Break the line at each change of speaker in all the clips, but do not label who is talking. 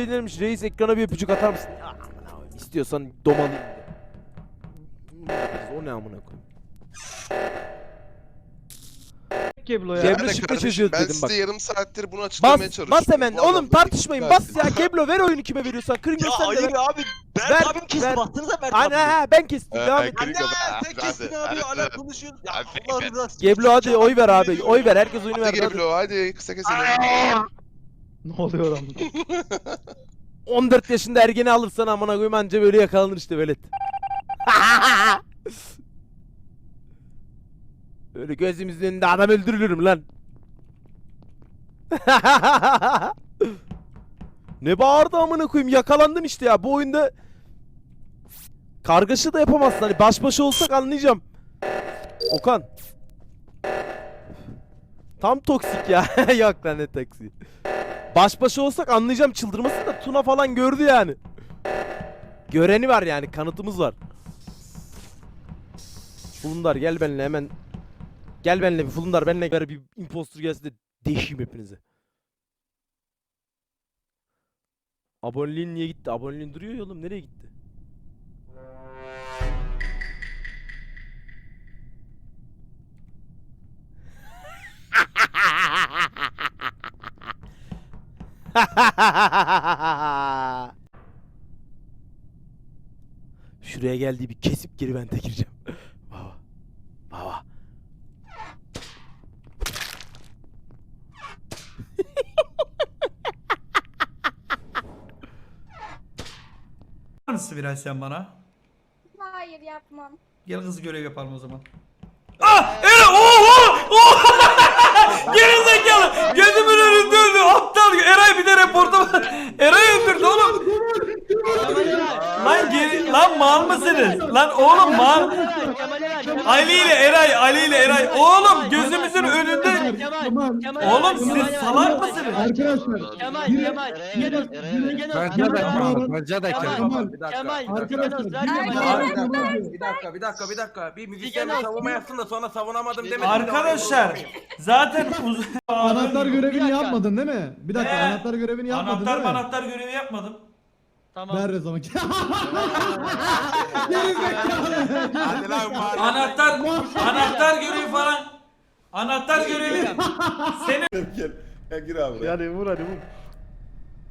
incelenirmiş. Reis ekrana bir öpücük atar mısın? Ya, İstiyorsan domalayayım. O ne amına koyayım.
Keblo ya.
Keblo şifre çözüyoruz
Ben
dedim
size
bak.
yarım saattir bunu
Bas,
açıklamaya çalışıyorum.
bas hemen.
Bu
Oğlum tartışmayın. Bas ya. Keblo ver oyunu kime veriyorsan. Kırın
Ya hayır
ver.
abi. Mert
Ver,
abim kesti.
ver.
Baktınıza Mert
Ana
abi.
ha ben kestim.
Ee,
Devam et.
Anne sen kestin abi. Hala konuşuyoruz. Ya Allah
hadi.
rızası
Geblo hadi oy ver abi. Oy ver. Herkes oyunu ver. Hadi.
Geblo hadi kısa keselim.
Ne oluyor lan?
14 yaşında ergeni alırsan amına koyayım anca böyle yakalanır işte velet. Öyle gözümüzün önünde adam öldürülürüm lan. ne bağırdı amına koyayım yakalandın işte ya bu oyunda kargaşa da yapamazsın hani baş başa olsak anlayacağım. Okan. Tam toksik ya. Yok lan ne toksik. Baş başa olsak anlayacağım çıldırmasın da Tuna falan gördü yani. Göreni var yani kanıtımız var. Fulundar gel benimle hemen. Gel benimle bir Fulundar benimle ver bir impostor gelsin de deşeyim hepinizi. Aboneliğin niye gitti? Aboneliğin duruyor ya oğlum nereye gitti? Şuraya geldiği bir kesip geri ben gireceğim. Baba. Baba.
Mısın biraz sen bana?
Hayır yapmam.
Gel kız görev yapalım o zaman. Ah! Eren! Oha! Oha! Geri zekalı! Gözümün önünde öldü! Aptal! Eray bir de reporta Eray öldürdü oğlum! Lan geri... Lan mal mısınız? Lan oğlum mal... Ali ile Eray, Ali ile Eray. Oğlum gözümüzün önünde... Oğlum siz salak mısınız?
Arkadaşlar.
Kemal, Kemal,
Bence de
Kemal.
Bence de
Kemal,
Kemal.
Bir dakika. Arkadaşlar.
Bir dakika, bir dakika, bir dakika. Bir müzisyen savunma yapsın da sonra savunamadım demesin.
Arkadaşlar zaten uzun...
Anahtar görevini yapmadın değil mi? Bir dakika anahtar görevini yapmadın
Anahtar
değil mi?
anahtar görevi yapmadım.
Tamam.
Ver o zaman.
Hadi lan var.
Anahtar anahtar görevi falan. Anahtar görevi. Senin
Gel. Ya gir abi. buraya.
Yani vur hadi vur.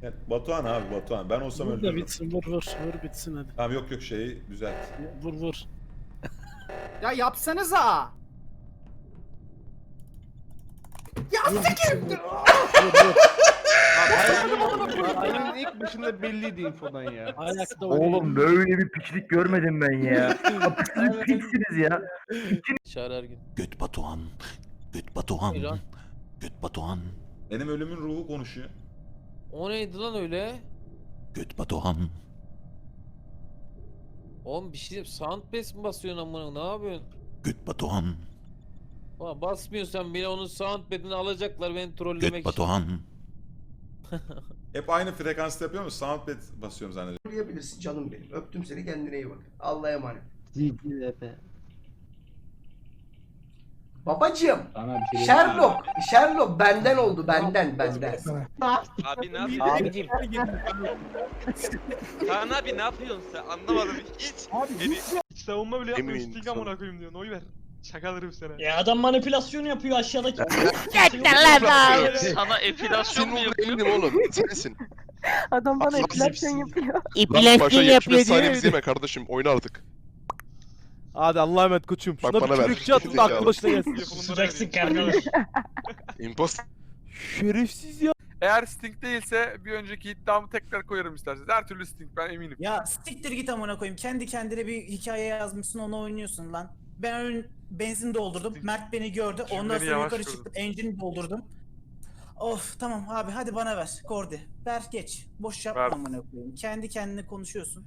Gel. Batuhan abi Batuhan. Ben olsam
Vur da
öldürürüm.
bitsin vur vur vur bitsin hadi.
Tamam yok yok şeyi düzelt.
Vur vur.
Ya yapsanıza.
Ayın ilk başında belliydi infodan ya. Ayakta
Oğlum böyle bir piçlik görmedim ben ya. Siz piçsiniz ya.
Çağrı Ergün.
Göt Batuhan. Göt Batuhan.
İran.
Göt Batuhan.
Benim ölümün ruhu konuşuyor.
O neydi lan öyle?
Göt Batuhan.
Oğlum bir şey soundbass mi basıyorsun amına ne yapıyorsun?
Göt Batuhan.
Ulan basmıyorsan bile onun soundpad'ini alacaklar beni trollemek
Göt
için.
Batuhan.
Hep aynı frekansta yapıyor musun? Soundpad basıyorum zannediyorum.
Duyabilirsin canım benim. Öptüm seni kendine iyi bak. Allah'a emanet. Babacım. Sherlock. Sherlock benden oldu benden benden.
Abi ne yapıyorsun?
Abicim.
Kaan abi ne yapıyorsun sen? Anlamadım hiç.
Hiç savunma bile
Emin
yapmıyorsun. Sting amına
insan.
koyayım diyorsun. Oy ver. Şakalarım sana.
Ya adam manipülasyon yapıyor aşağıdaki.
Sana epilasyon
Senin
mu
olduğuna
yapıyor?
eminim oğlum. Sensin.
Adam bana epilasyon yapıyor.
Bak
İpleşkin
başa
yapıyor
75
diye.
saniyemizi yeme kardeşim. Oyna artık.
Hadi Allah'a emanet koçum.
Bak
Şuna bir
bana ver.
çürükçü atın da aklı başına gelsin.
Susacaksın kardeş.
Impost.
Şerefsiz ya.
Eğer Sting değilse bir önceki iddiamı tekrar koyarım isterseniz. Her türlü Sting ben eminim.
Ya siktir git amına koyayım. Kendi kendine bir hikaye yazmışsın onu oynuyorsun lan. Ben ön benzin doldurdum. Mert beni gördü. Ondan
Cümleni
sonra
yavaş
yukarı çıktım. Engine doldurdum. Of tamam abi hadi bana ver. Kordi. Ver geç. Boş yapma
Ver.
amına koyayım. Kendi kendine konuşuyorsun.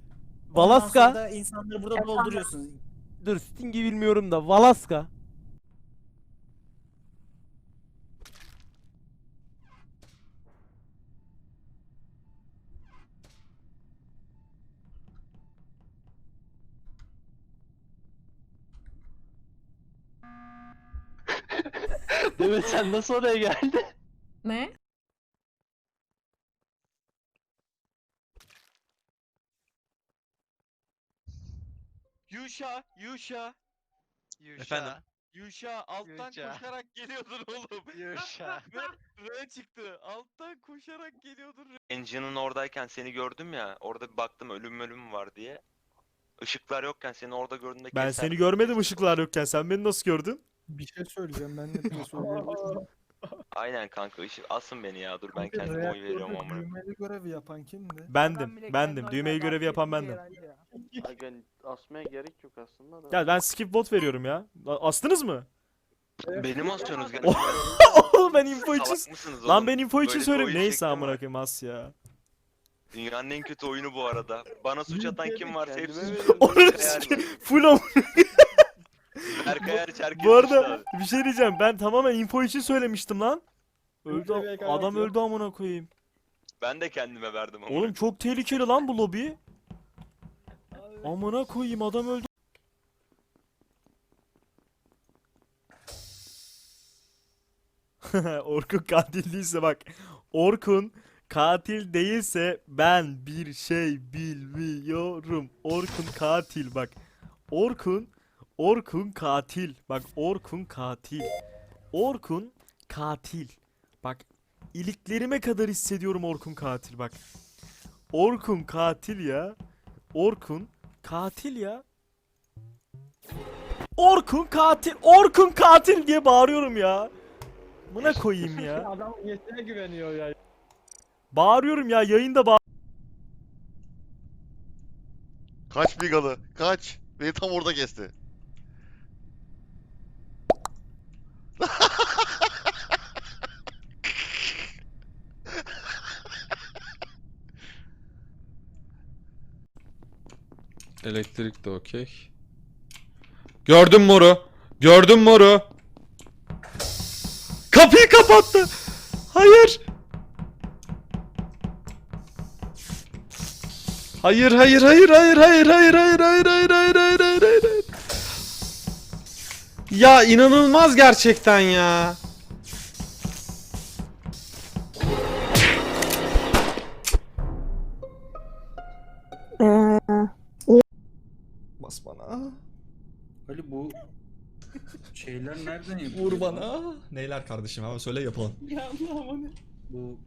Ondan
Valaska.
sonra da insanları burada dolduruyorsun.
Dur Sting'i bilmiyorum da Valaska.
Demet sen nasıl oraya geldin?
Ne?
Yuşa, Yuşa. Yuşa.
Efendim?
Yuşa alttan
Yuşa.
koşarak geliyordun oğlum. Yuşa. R çıktı. Alttan koşarak geliyordun.
Engine'ın oradayken seni gördüm ya. Orada bir baktım ölüm ölüm var diye. Işıklar yokken seni orada gördüğümde
Ben seni görmedim ışıklar yokken. Sen beni nasıl gördün?
Bir şey söyleyeceğim ben de bir söyleyeyim.
Aynen kanka ışık asın beni ya dur ben kendime oy veriyorum ama.
Düğmeli görevi yapan kimdi?
Bendim. Bendim. Düğmeyi görevi yapan bendim.
Asmaya gerek yok aslında da.
Gel ben skip vote veriyorum ya. Astınız mı?
Beni mi asıyorsunuz gene?
Oğlum ben info için...
Salak mısınız
Lan ben info için
Böyle oyun
Neyse
şekli mi
amına
var?
koyayım as ya.
Dünyanın en kötü oyunu bu arada. Bana suç atan kim varsa hepsi
Onu sikeyim. Full am-
Berkay hariç herkes
Bu arada bir şey diyeceğim. Ben tamamen info için söylemiştim lan. Öldü adam öldü amına koyayım.
Ben de kendime verdim ama.
Oğlum çok tehlikeli lan bu lobi. Amına koyayım adam öldü. Orkun katil değilse bak. Orkun katil değilse ben bir şey bilmiyorum. Orkun katil bak. Orkun Orkun katil. Bak Orkun katil. Orkun katil. Bak iliklerime kadar hissediyorum Orkun katil bak. Orkun katil ya. Orkun katil ya. Orkun katil. Orkun katil diye bağırıyorum ya. Buna koyayım ya.
Adam yetine güveniyor ya.
Bağırıyorum ya yayında bağır.
Kaç Bigalı? Kaç? Beni tam orada kesti.
Elektrik de okey. Gördüm moru. Gördüm moru. Kapıyı kapattı. Hayır. Hayır hayır hayır hayır hayır hayır hayır hayır hayır hayır hayır hayır hayır. Ya inanılmaz gerçekten ya.
Ali bu şeyler nereden yapıyor?
Vur bana. Neyler kardeşim ama söyle yapalım.
Bu